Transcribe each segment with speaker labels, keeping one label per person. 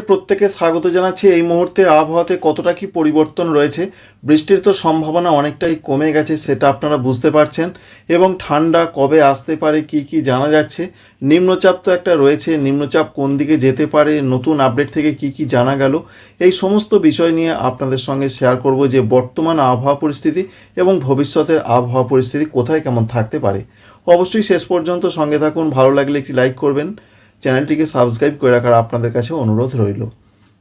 Speaker 1: প্রত্যেকে স্বাগত জানাচ্ছি। এই মুহূর্তে আবহাওয়াতে কতটা কি পরিবর্তন রয়েছে, বৃষ্টির তো সম্ভাবনা অনেকটাই কমে গেছে সেটা আপনারা বুঝতে পারছেন। এবং ঠান্ডা কবে আসতে পারে, কি কি জানা যাচ্ছে? নিম্নচাপ তো একটা রয়েছে, নিম্নচাপ কোন দিকে যেতে পারে, নতুন আপডেট থেকে কি কি জানা গেল? এই সমস্ত বিষয় নিয়ে আপনাদের সঙ্গে শেয়ার করব যে বর্তমান আবহাওয়া পরিস্থিতি এবং ভবিষ্যতের আবহাওয়া পরিস্থিতি কোথায় কেমন থাকতে পারে। অবশ্যই শেষ পর্যন্ত সঙ্গে থাকুন, ভালো লাগলে একটি লাইক করবেন। চ্যানেলটিকে সাবস্ক্রাইব করে রাখার আপনাদের কাছে অনুরোধ রইল।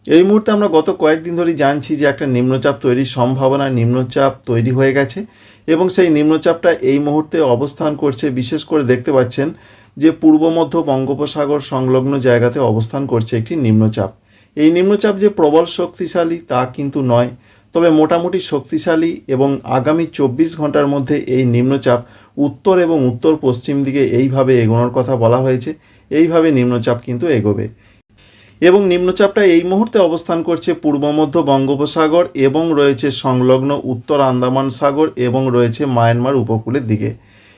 Speaker 1: এই মুহূর্তে আমরা গত কয়েকদিন ধরেই জানছি যে একটা নিম্নচাপ তৈরির সম্ভাবনা, নিম্নচাপ তৈরি হয়ে গেছে এবং সেই নিম্নচাপটা এই মুহূর্তে অবস্থান করছে, বিশেষ করে দেখতে পাচ্ছেন যে পূর্ব, মধ্য বঙ্গোপসাগর সংলগ্ন জায়গাতে অবস্থান করছে একটি নিম্নচাপ। এই নিম্নচাপ যে প্রবল শক্তিশালী তা কিন্তু নয় তবে মোটামুটি শক্তিশালী এবং আগামী চব্বিশ ঘণ্টার মধ্যে এই নিম্নচাপ উত্তর এবং উত্তর পশ্চিম দিকে এইভাবে এগোনোর কথা বলা হয়েছে। এইভাবে নিম্নচাপ কিন্তু এগোবে। এবং নিম্নচাপটা এই মুহূর্তে অবস্থান করছে পূর্ব মধ্য বঙ্গোপসাগর এবং রয়েছে সংলগ্ন উত্তর আন্দামান সাগর এবং রয়েছে মায়ানমার উপকূলের দিকে।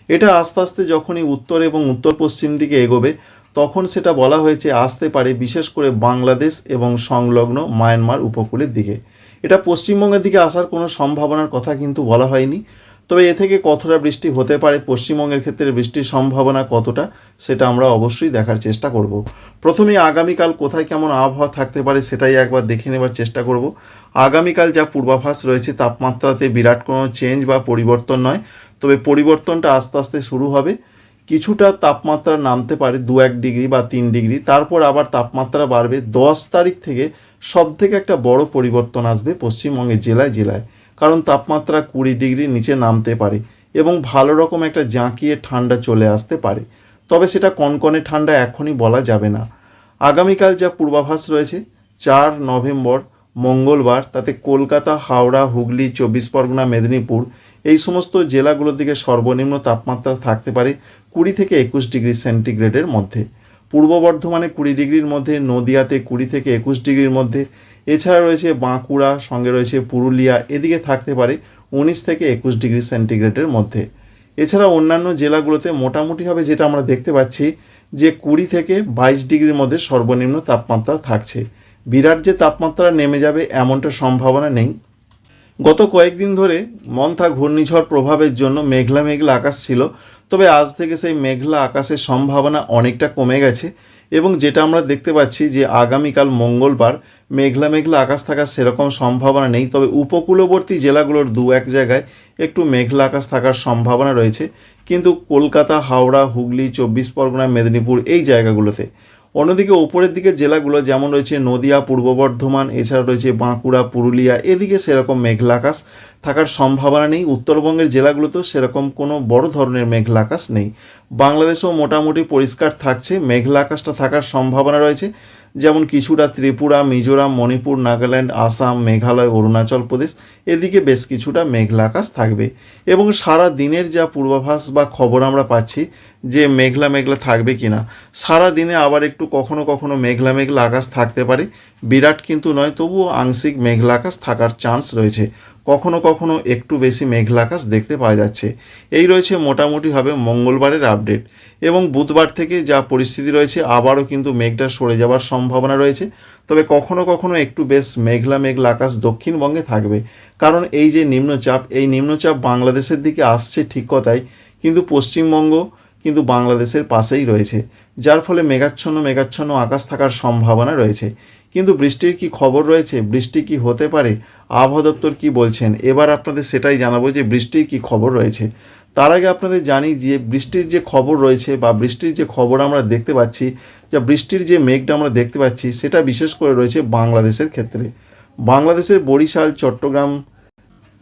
Speaker 1: এটা আস্তে আস্তে যখনই উত্তর এবং উত্তর পশ্চিম দিকে এগোবে, তখন সেটা বলা হয়েছে আসতে পারে বিশেষ করে বাংলাদেশ এবং সংলগ্ন মায়ানমার উপকূলের দিকে। এটা পশ্চিমবঙ্গের দিকে আসার কোনো সম্ভাবনার কথা কিন্তু বলা হয়নি। তবে এ থেকে কতটা বৃষ্টি হতে পারে, পশ্চিমবঙ্গের ক্ষেত্রে বৃষ্টির সম্ভাবনা কতটা, সেটা আমরা অবশ্যই দেখার চেষ্টা করব। প্রথমে আগামীকাল কোথায় কেমন আবহাওয়া থাকতে পারে সেটাই একবার দেখে নেবার চেষ্টা করব। আগামীকাল যা পূর্বাভাস রয়েছে, তাপমাত্রাতে বিরাট কোনো চেঞ্জ বা পরিবর্তন নয়। তবে পরিবর্তনটা আস্তে আস্তে শুরু হবে। কিছুটা তাপমাত্রা নামতে পারে দু এক ডিগ্রি বা তিন ডিগ্রি, তারপর আবার তাপমাত্রা বাড়বে দশ তারিখ থেকে সব থেকে একটা বড় পরিবর্তন আসবে পশ্চিমবঙ্গের জেলায় জেলায়, কারণ তাপমাত্রা কুড়ি ডিগ্রির নিচে নামতে পারে এবং ভালো রকম একটা জাঁকিয়ে ঠান্ডা চলে আসতে পারে। তবে সেটা কনকনে ঠান্ডা এখনই বলা যাবে না। আগামীকাল যা পূর্বাভাস রয়েছে, চার নভেম্বর, মঙ্গলবার, তাতে কলকাতা, হাওড়া, হুগলি, চব্বিশ পরগনা, মেদিনীপুর এই সমস্ত জেলাগুলোর দিকে সর্বনিম্ন তাপমাত্রা থাকতে পারে কুড়ি থেকে একুশ ডিগ্রি সেন্টিগ্রেডের মধ্যে। পূর্ব বর্ধমানে কুড়ি ডিগ্রির মধ্যে, নদিয়াতে কুড়ি থেকে একুশ ডিগ্রির মধ্যে। এছাড়া রয়েছে বাঁকুড়া, সঙ্গে রয়েছে পুরুলিয়া, এদিকে থাকতে পারে উনিশ থেকে একুশ ডিগ্রি সেন্টিগ্রেডের মধ্যে। এছাড়া অন্যান্য জেলাগুলোতে মোটামুটিভাবে যেটা আমরা দেখতে পাচ্ছি, যে কুড়ি থেকে বাইশ ডিগ্রির মধ্যে সর্বনিম্ন তাপমাত্রা থাকছে। বিরাট যে তাপমাত্রা নেমে যাবে এমনটা সম্ভাবনা নেই। গত কয়েকদিন ধরে মন্থা ঘূর্ণিঝড় প্রভাবের জন্য মেঘলা মেঘলা আকাশ ছিল, তবে আজ থেকে সেই মেঘলা আকাশের সম্ভাবনা অনেকটা কমে গেছে এবং যেটা আমরা দেখতে পাচ্ছি যে আগামীকাল মঙ্গলবার মেঘলা মেঘলা আকাশ থাকার সেরকম সম্ভাবনা নেই, তবে উপকূলবর্তী জেলাগুলোর দু এক জায়গায় একটু মেঘলা আকাশ থাকার সম্ভাবনা রয়েছে। কিন্তু কলকাতা, হাওড়া, হুগলি, চব্বিশ পরগনা, মেদিনীপুর এই জায়গাগুলোতে অন্যদিকে ওপরের দিকে জেলাগুলো যেমন রয়েছে নদিয়া, পূর্ব বর্ধমান, এছাড়া রয়েছে বাঁকুড়া, পুরুলিয়া, এদিকে সেরকম মেঘলাকাশ থাকার সম্ভাবনা নেই। উত্তরবঙ্গের জেলাগুলোতেও সেরকম কোনো বড় ধরনের মেঘলাকাশ নেই। বাংলাদেশেও মোটামুটি পরিষ্কার থাকছে মেঘলা আকাশটা থাকার সম্ভাবনা রয়েছে। যেমন কিছুটা ত্রিপুরা, মিজোরাম, মণিপুর, নাগাল্যান্ড, আসাম, মেঘালয়, অরুণাচল প্রদেশ, এদিকে বেশ কিছুটা মেঘলা আকাশ থাকবে। এবং সারা দিনের যা পূর্বাভাস বা খবর আমরা পাচ্ছি যে মেঘলা মেঘলা থাকবে কিনা, সারা দিনে আবার একটু কখনো কখনো মেঘলা মেঘলা আকাশ থাকতে পারে। বিরাট কিন্তু নয়, তবুও আংশিক মেঘলা আকাশ থাকার চান্স রয়েছে। কখনো কখনো একটু বেশি মেঘলা আকাশ দেখতে পাওয়া যাচ্ছে। এই রয়েছে মোটামুটিভাবে মঙ্গলবারের আপডেট এবং বুধবার থেকে যা পরিস্থিতি রয়েছে, আবারও কিন্তু মেঘটা সরে যাওয়ার সম্ভাবনা রয়েছে। তবে কখনো কখনো একটু বেশ মেঘলা মেঘলা আকাশ দক্ষিণবঙ্গে থাকবে। কারণ এই যে নিম্নচাপ, এই নিম্নচাপ বাংলাদেশের দিকে আসছে ঠিক কথাই, কিন্তু পশ্চিমবঙ্গ কিন্তু বাংলাদেশের পাশেই রয়েছে, যার ফলে মেঘাচ্ছন্ন মেঘাচ্ছন্ন আকাশ থাকার সম্ভাবনা রয়েছে। কিন্তু বৃষ্টির কি খবর রয়েছে? বৃষ্টি কি হতে পারে? আবহাওয়া দপ্তর কি বলছেন? এবার আপনাদের সেটাই জানাব যে বৃষ্টির কি খবর রয়েছে। তার আগে আপনাদের জানি যে বৃষ্টির যে খবর রয়েছে বা বৃষ্টির যে খবর আমরা দেখতে পাচ্ছি, যা বৃষ্টির যে মেঘটা আমরা দেখতে পাচ্ছি, সেটা বিশেষ করে রয়েছে বাংলাদেশের ক্ষেত্রে। বাংলাদেশের বরিশাল, চট্টগ্রাম,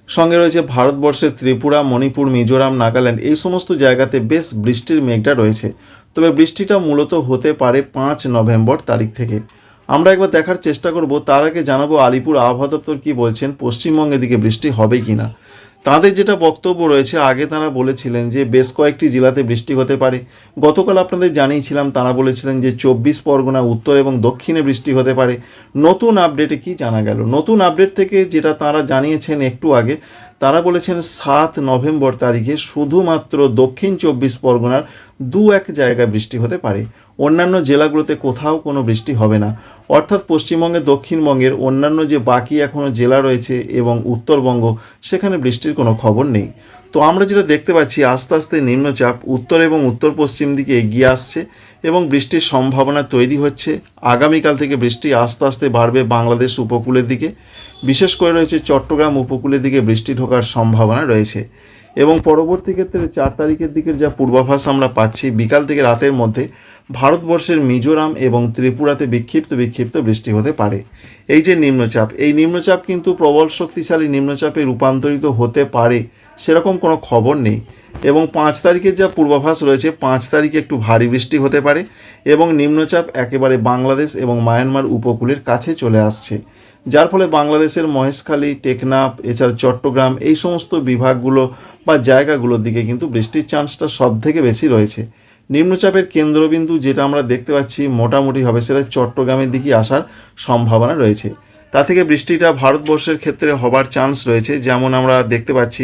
Speaker 1: সঙ্গে রয়েছে ভারতবর্ষের ত্রিপুরা, মণিপুর, মিজোরাম, নাগাল্যান্ড, এই সমস্ত জায়গাতে বেশ বৃষ্টির মেঘটা রয়েছে। তবে বৃষ্টিটা মূলত হতে পারে পাঁচ নভেম্বর তারিখ থেকে। আমরা একবার দেখার চেষ্টা করব, তার আগে জানাব আলিপুর আবহাওয়া দপ্তর কী বলছেন, পশ্চিমবঙ্গের দিকে বৃষ্টি হবে কি না তাদের যেটা বক্তব্য রয়েছে, আগে তারা বলেছিলেন যে বেশ কয়েকটি জেলাতে বৃষ্টি হতে পারে। গতকাল আপনাদের জানিয়েছিলাম, তারা বলেছিলেন যে চব্বিশ পরগনা, উত্তর এবং দক্ষিণে বৃষ্টি হতে পারে। নতুন আপডেটে কি জানা গেল? নতুন আপডেট থেকে যেটা তারা জানিয়েছেন একটু আগে, তারা বলেছেন সাত নভেম্বর তারিখে শুধুমাত্র দক্ষিণ চব্বিশ পরগনার দু এক জায়গায় বৃষ্টি হতে পারে। অন্যান্য জেলাগুলোতে কোথাও কোনো বৃষ্টি হবে না। অর্থাৎ পশ্চিমবঙ্গে দক্ষিণবঙ্গের অন্যান্য যে বাকি এখনও জেলা রয়েছে এবং উত্তরবঙ্গ, সেখানে বৃষ্টির কোনো খবর নেই। তো আমরা যেটা দেখতে পাচ্ছি, আস্তে আস্তে নিম্নচাপ উত্তর এবং উত্তর পশ্চিম দিকে এগিয়ে আসছে এবং বৃষ্টির সম্ভাবনা তৈরি হচ্ছে। আগামীকাল থেকে বৃষ্টি আস্তে আস্তে বাড়বে বাংলাদেশ উপকূলের দিকে। বিশেষ করে রয়েছে চট্টগ্রাম উপকূলের দিকে বৃষ্টি ঢোকার সম্ভাবনা রয়েছে। এবং পরবর্তী ক্ষেত্রে চার তারিখের দিকের যা পূর্বাভাস আমরা পাচ্ছি, বিকাল থেকে রাতের মধ্যে ভারতবর্ষের মিজোরাম এবং ত্রিপুরাতে বিক্ষিপ্ত বিক্ষিপ্ত বৃষ্টি হতে পারে। এই যে নিম্নচাপ, এই নিম্নচাপ কিন্তু প্রবল শক্তিশালী নিম্নচাপে রূপান্তরিত হতে পারে, সেরকম কোনো খবর নেই। এবং পাঁচ তারিখের যা পূর্বাভাস রয়েছে, পাঁচ তারিখে একটু ভারী বৃষ্টি হতে পারে এবং নিম্নচাপ একেবারে বাংলাদেশ এবং মায়ানমার উপকূলের কাছে চলে আসছে। যার ফলে বাংলাদেশের মহেশখালী, টেকনাফ, এছাড়া চট্টগ্রাম এই সমস্ত বিভাগগুলো বা জায়গাগুলোর দিকে কিন্তু বৃষ্টির চান্সটা সব থেকে বেশি রয়েছে। নিম্নচাপের কেন্দ্রবিন্দু যেটা আমরা দেখতে পাচ্ছি মোটামুটি হবে সেটা চট্টগ্রামের দিকে আসার সম্ভাবনা রয়েছে। তা থেকে বৃষ্টিটা ভারতবর্ষের ক্ষেত্রে হবার চান্স রয়েছে। যেমন আমরা দেখতে পাচ্ছি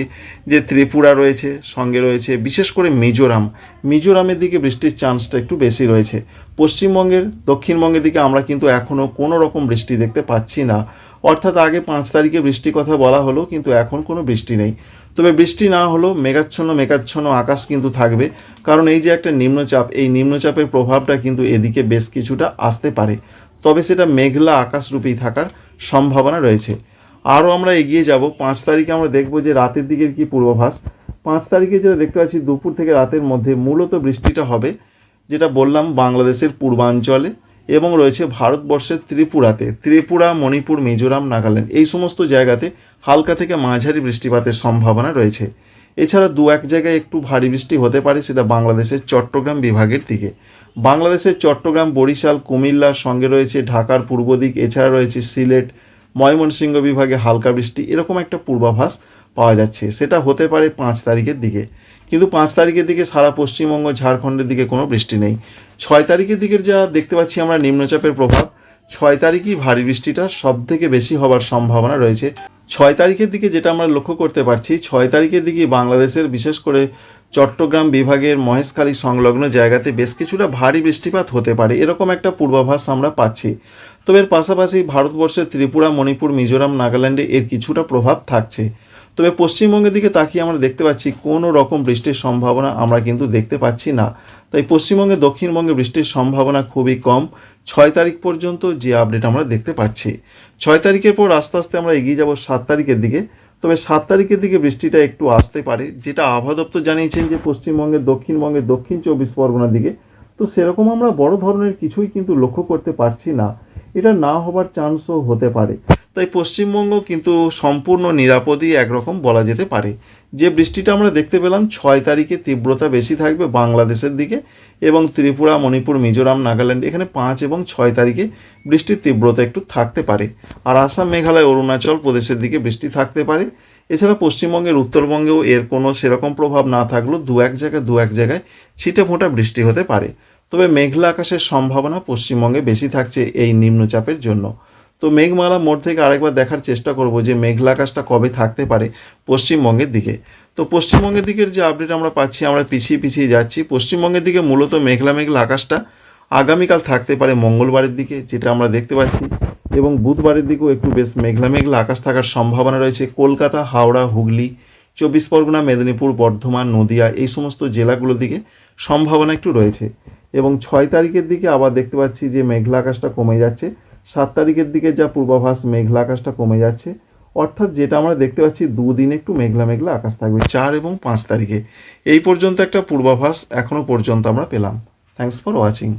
Speaker 1: যে ত্রিপুরা রয়েছে, সঙ্গে রয়েছে বিশেষ করে মিজোরাম। মিজোরামের দিকে বৃষ্টির চান্সটা একটু বেশি রয়েছে। পশ্চিমবঙ্গের, দক্ষিণবঙ্গের দিকে আমরা কিন্তু এখনও কোনো রকম বৃষ্টি দেখতে পাচ্ছি না। অর্থাৎ আগে পাঁচ তারিখে বৃষ্টির কথা বলা হলো, কিন্তু এখন কোনো বৃষ্টি নেই। তবে বৃষ্টি না হলেও মেঘাচ্ছন্ন মেঘাচ্ছন্ন আকাশ কিন্তু থাকবে। কারণ এই যে একটা নিম্নচাপ, এই নিম্নচাপের প্রভাবটা কিন্তু এদিকে বেশ কিছুটা আসতে পারে। তবে সেটা মেঘলা আকাশরূপেই থাকার সম্ভাবনা রয়েছে। আরও আমরা এগিয়ে যাব। পাঁচ তারিখে আমরা দেখব যে রাতের দিকের কি পূর্বাভাস। পাঁচ তারিখে যেটা দেখতে পাচ্ছি, দুপুর থেকে রাতের মধ্যে মূলত বৃষ্টিটা হবে, যেটা বললাম বাংলাদেশের পূর্বাঞ্চলে এবং রয়েছে ভারতবর্ষের ত্রিপুরাতে। ত্রিপুরা, মণিপুর, মিজোরাম, নাগাল্যান্ড এই সমস্ত জায়গাতে হালকা থেকে মাঝারি বৃষ্টিপাতের সম্ভাবনা রয়েছে। এছাড়া দু এক জায়গায় একটু ভারী বৃষ্টি হতে পারে, সেটা বাংলাদেশের চট্টগ্রাম বিভাগের দিকে। বাংলাদেশের চট্টগ্রাম, বরিশাল, কুমিল্লার সঙ্গে রয়েছে ঢাকার পূর্ব দিক, এছাড়া রয়েছে সিলেট ময়মনসিংহ বিভাগে হালকা বৃষ্টি, এরকম একটা পূর্বাভাস পাওয়া যাচ্ছে। সেটা হতে পারে পাঁচ তারিখের দিকে। কিন্তু পাঁচ তারিখের দিকে সারা পশ্চিমবঙ্গ, ঝাড়খণ্ডের দিকে কোনো বৃষ্টি নেই। ছয় তারিখের দিকের যা দেখতে পাচ্ছি আমরা নিম্নচাপের প্রভাব, ছয় তারিখই ভারী বৃষ্টিটা সব থেকে বেশি হবার সম্ভাবনা রয়েছে। ছয় তারিখের দিকে যেটা আমরা লক্ষ্য করতে পারছি, ছয় তারিখের দিকে বাংলাদেশের, বিশেষ করে চট্টগ্রাম বিভাগের মহেশখালী সংলগ্ন জায়গাতে বেশ কিছুটা ভারী বৃষ্টিপাত হতে পারে। এরকম একটা পূর্বাভাস আমরা পাচ্ছি। তবে এর পাশাপাশি ভারতবর্ষের ত্রিপুরা, মণিপুর, মিজোরাম, নাগাল্যান্ডে এর কিছুটা প্রভাব থাকছে। তবে পশ্চিমবঙ্গের দিকে তাকিয়ে আমরা দেখতে পাচ্ছি কোনো রকম বৃষ্টির সম্ভাবনা আমরা কিন্তু দেখতে পাচ্ছি না। তাই পশ্চিমবঙ্গে, দক্ষিণবঙ্গে বৃষ্টির সম্ভাবনা খুবই কম। ছয় তারিখ পর্যন্ত যে আপডেট আমরা দেখতে পাচ্ছি। ছয় তারিখের পর আস্তে আস্তে আমরা এগিয়ে যাব সাত তারিখের দিকে। তবে সাত তারিখের দিকে বৃষ্টিটা একটু আসতে পারে। যেটা আবহাওয়া দপ্তর জানিয়েছেন যে পশ্চিমবঙ্গের দক্ষিণবঙ্গের দক্ষিণ চব্বিশ পরগনার দিকে। তো সেরকম আমরা বড় ধরনের কিছুই কিন্তু লক্ষ্য করতে পারছি না। এটা না হবার চান্সও হতে পারে। তাই পশ্চিমবঙ্গ কিন্তু সম্পূর্ণ নিরাপদই একরকম বলা যেতে পারে। যে বৃষ্টিটা আমরা দেখতে পেলাম, ছয় তারিখে তীব্রতা বেশি থাকবে বাংলাদেশের দিকে এবং ত্রিপুরা, মণিপুর, মিজোরাম, নাগাল্যান্ড, এখানে পাঁচ এবং ছয় তারিখে বৃষ্টির তীব্রতা একটু থাকতে পারে। আর আসাম, মেঘালয়, অরুণাচল প্রদেশের দিকে বৃষ্টি থাকতে পারে। এছাড়া পশ্চিমবঙ্গের উত্তরবঙ্গেও এর কোনো সেরকম প্রভাব না থাকলেও দু এক জায়গায় দু এক জায়গায় ছিটে ফোঁটা বৃষ্টি হতে পারে। তবে মেঘলা আকাশের সম্ভাবনা পশ্চিমবঙ্গে বেশি থাকছে এই নিম্নচাপের জন্য। তো মেঘমালা মোড় থেকে আরেকবার দেখার চেষ্টা করব যে মেঘলা আকাশটা কবে থাকতে পারে পশ্চিমবঙ্গের দিকে। তো পশ্চিমবঙ্গের দিকের যে আপডেট আমরা পাচ্ছি, আমরা পিছিয়ে পিছিয়ে যাচ্ছি। পশ্চিমবঙ্গের দিকে মূলত মেঘলা মেঘলা আকাশটা আগামীকাল থাকতে পারে মঙ্গলবারের দিকে, যেটা আমরা দেখতে পাচ্ছি। এবং বুধবারের দিকেও একটু বেশ মেঘলা মেঘলা আকাশ থাকার সম্ভাবনা রয়েছে। কলকাতা, হাওড়া, হুগলি চব্বিশ পরগনা, মেদিনীপুর, বর্ধমান, নদিয়া এই সমস্ত জেলাগুলোর দিকে সম্ভাবনা একটু রয়েছে। এবং ছয় তারিখের দিকে আবার দেখতে পাচ্ছি যে মেঘলা আকাশটা কমে যাচ্ছে। সাত তারিখের দিকে যা পূর্বাভাস, মেঘলা আকাশটা কমে যাচ্ছে। অর্থাৎ যেটা আমরা দেখতে পাচ্ছি, দুদিন একটু মেঘলা মেঘলা আকাশ থাকবে। চার এবং পাঁচ তারিখে। এই পর্যন্ত একটা পূর্বাভাস এখনও পর্যন্ত আমরা পেলাম। Thanks for watching